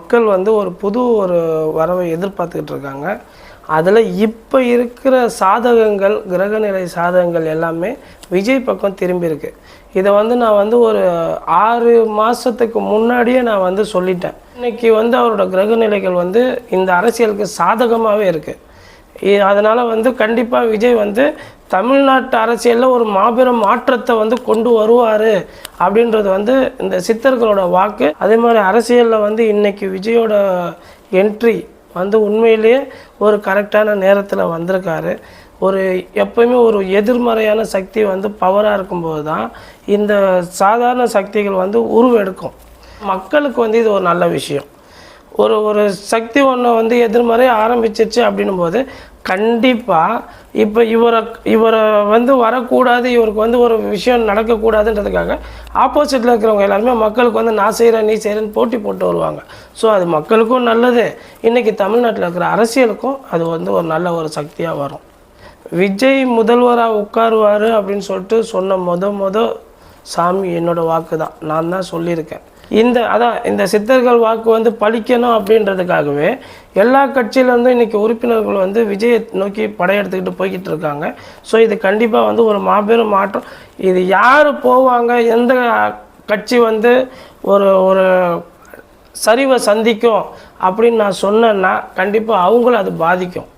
மக்கள் வந்து ஒரு புது ஒரு வரவை எதிர்பார்த்துக்கிட்டு இருக்காங்க. அதில் இப்போ இருக்கிற சாதகங்கள் கிரகநிலை சாதகங்கள் எல்லாமே விஜய் பக்கம் திரும்பி இருக்கு. இதை வந்து நான் வந்து ஒரு ஆறு மாதத்துக்கு முன்னாடியே நான் வந்து சொல்லிட்டேன். இன்னைக்கு வந்து அவரோட கிரகநிலைகள் வந்து இந்த அரசியலுக்கு சாதகமாகவே இருக்குது அதனால் வந்து கண்டிப்பாக விஜய் வந்து தமிழ்நாட்டு அரசியலில் ஒரு மாபெரும் மாற்றத்தை வந்து கொண்டு வருவார் அப்படின்றது வந்து இந்த சித்தர்களோட வாக்கு. அதே மாதிரி அரசியலில் வந்து இன்றைக்கி விஜயோட என்ட்ரி வந்து உண்மையிலேயே ஒரு கரெக்டான நேரத்தில் வந்திருக்காரு. ஒரு எப்பயுமே ஒரு எதிர்மறையான சக்தி வந்து பவராக இருக்கும்போது தான் இந்த சாதாரண சக்திகள் வந்து உருவெடுக்கும். மக்களுக்கு வந்து இது ஒரு நல்ல விஷயம். ஒரு ஒரு சக்தி ஒன்று வந்து எதிர்மறை ஆரம்பிச்சிருச்சு அப்படின்னும் போது கண்டிப்பாக இப்போ இவரை இவரை வந்து வரக்கூடாது இவருக்கு வந்து ஒரு விஷயம் நடக்கக்கூடாதுன்றதுக்காக ஆப்போசிட்டில் இருக்கிறவங்க எல்லாருமே மக்களுக்கு வந்து நான் செய்கிறேன் நீ செய்கிறேன்னு போட்டி போட்டு வருவாங்க. ஸோ அது மக்களுக்கும் நல்லது. இன்றைக்கி தமிழ்நாட்டில் இருக்கிற அரசியலுக்கும் அது வந்து ஒரு நல்ல ஒரு சக்தியாக வரும். விஜய் முதல்வராக உட்காருவார் அப்படின்னு சொல்லிட்டு சொன்ன மொதல் மொதல் சாமி என்னோட வாக்கு தான் நான் தான் சொல்லியிருக்கேன். இந்த அதான் இந்த சித்தர்கள் வாக்கு வந்து பழிக்கணும் அப்படின்றதுக்காகவே எல்லா கட்சியிலேருந்தும் இன்றைக்கி உறுப்பினர்கள் வந்து விஜயை நோக்கி படையெடுத்துக்கிட்டு போய்கிட்டு இருக்காங்க. ஸோ இது கண்டிப்பாக வந்து ஒரு மாபெரும் மாற்றம். இது யார் போவாங்க? எந்த கட்சி வந்து ஒரு ஒரு சரிவை சந்திக்கும் அப்படின்னு நான் சொன்னேன்னா கண்டிப்பாக அவங்கள அது பாதிக்கும்.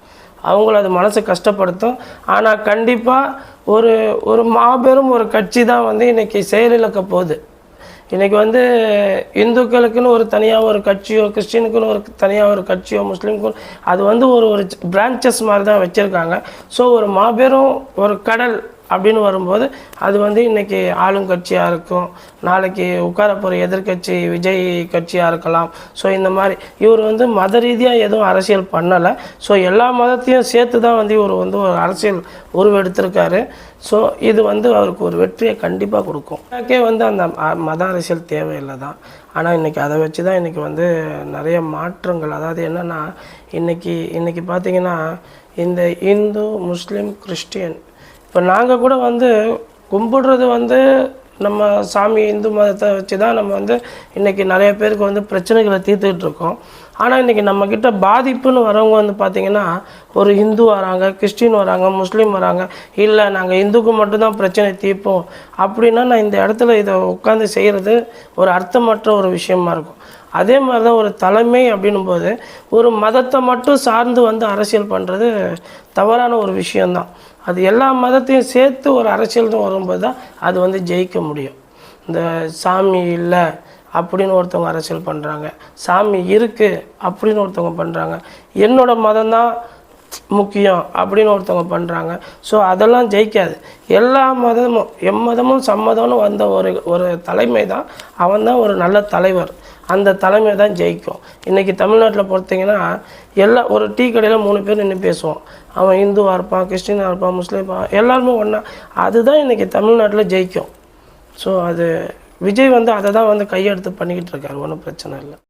அவங்கள அது மனசை கஷ்டப்படுத்தும். ஆனால் கண்டிப்பாக ஒரு ஒரு மாபெரும் ஒரு கட்சி தான் வந்து இன்றைக்கி செயலிழக்க போகுது. இன்றைக்கி வந்து இந்துக்களுக்குன்னு ஒரு தனியாக ஒரு கட்சியோ கிறிஸ்டினுக்குன்னு ஒரு தனியாக ஒரு கட்சியோ முஸ்லீம்க்கும் அது வந்து ஒரு ஒரு பிரான்ச்சஸ் மாதிரி தான் வச்சுருக்காங்க. ஸோ ஒரு மாபெரும் ஒரு கடல் அப்படின்னு வரும்போது அது வந்து இன்றைக்கி ஆளுங்கட்சியாக இருக்கும். நாளைக்கு உட்கார போகிற எதிர்க்கட்சி விஜய் கட்சியாக இருக்கலாம். ஸோ இந்த மாதிரி இவர் வந்து மத ரீதியாக எதுவும் அரசியல் பண்ணலை. ஸோ எல்லா மதத்தையும் சேர்த்து தான் வந்து இவர் வந்து ஒரு அரசியல் உருவெடுத்திருக்காரு. ஸோ இது வந்து அவருக்கு ஒரு வெற்றியை கண்டிப்பாக கொடுக்கும். எனக்கே வந்து அந்த மத அரசியல் தேவையில்லை தான் ஆனால் இன்றைக்கி அதை வச்சு தான் இன்றைக்கி வந்து நிறைய மாற்றங்கள். அதாவது என்னென்னா இன்றைக்கி இன்றைக்கி பார்த்தீங்கன்னா இந்த இந்து முஸ்லீம் கிறிஸ்டியன் இப்போ நாங்கள் கூட வந்து கும்பிடுறது வந்து நம்ம சாமி இந்து மதத்தை வச்சு தான் நம்ம வந்து இன்றைக்கி நிறைய பேருக்கு வந்து பிரச்சனைகளை தீர்த்துக்கிட்டு இருக்கோம். ஆனால் இன்றைக்கி நம்மக்கிட்ட பாதிப்புன்னு வரவங்க வந்து பார்த்திங்கன்னா ஒரு ஹிந்து வராங்க கிறிஸ்டின் வராங்க முஸ்லீம் வராங்க இல்லை நாங்கள் இந்துக்கு மட்டும்தான் பிரச்சனை தீர்ப்போம் அப்படின்னா நான் இந்த இடத்துல இதை உட்காந்து செய்கிறது ஒரு அர்த்தமற்ற ஒரு விஷயமா இருக்கும். அதே மாதிரி தான் ஒரு தலைமை அப்படின்னும் போது ஒரு மதத்தை மட்டும் சார்ந்து வந்து அரசியல் பண்ணுறது தவறான ஒரு விஷயந்தான் அது எல்லா மதத்தையும் சேர்த்து ஒரு அரசியல் வரும்போது தான் அது வந்து ஜெயிக்க முடியும். இந்த சாமி இல்லை அப்படின்னு ஒருத்தவங்க அரசியல் பண்ணுறாங்க சாமி இருக்குது அப்படின்னு ஒருத்தவங்க பண்ணுறாங்க என்னோடய மதம் தான் முக்கியம் அப்படின்னு ஒருத்தவங்க பண்ணுறாங்க ஸோ அதெல்லாம் ஜெயிக்காது. எல்லா மதமும் எம்மதமும் சம்மதம்னு வந்த ஒரு ஒரு தலைமை தான் அவன் தான் ஒரு நல்ல தலைவர். அந்த தலைமை தான் ஜெயிக்கும். இன்றைக்கி தமிழ்நாட்டில் பொறுத்தீங்கன்னா எல்லா ஒரு டீ கடையில் மூணு பேர் நின்று பேசுவோம். அவன் இந்துவாக இருப்பான் கிறிஸ்டினாக இருப்பான் முஸ்லீமாக எல்லாருமே ஒன்றா அதுதான் இன்றைக்கி தமிழ்நாட்டில் ஜெயிக்கும். ஸோ அது விஜய் வந்து அதை தான் வந்து கையெடுத்து பண்ணிக்கிட்டு இருக்காரு. ஒன்றும் பிரச்சனை இல்லை.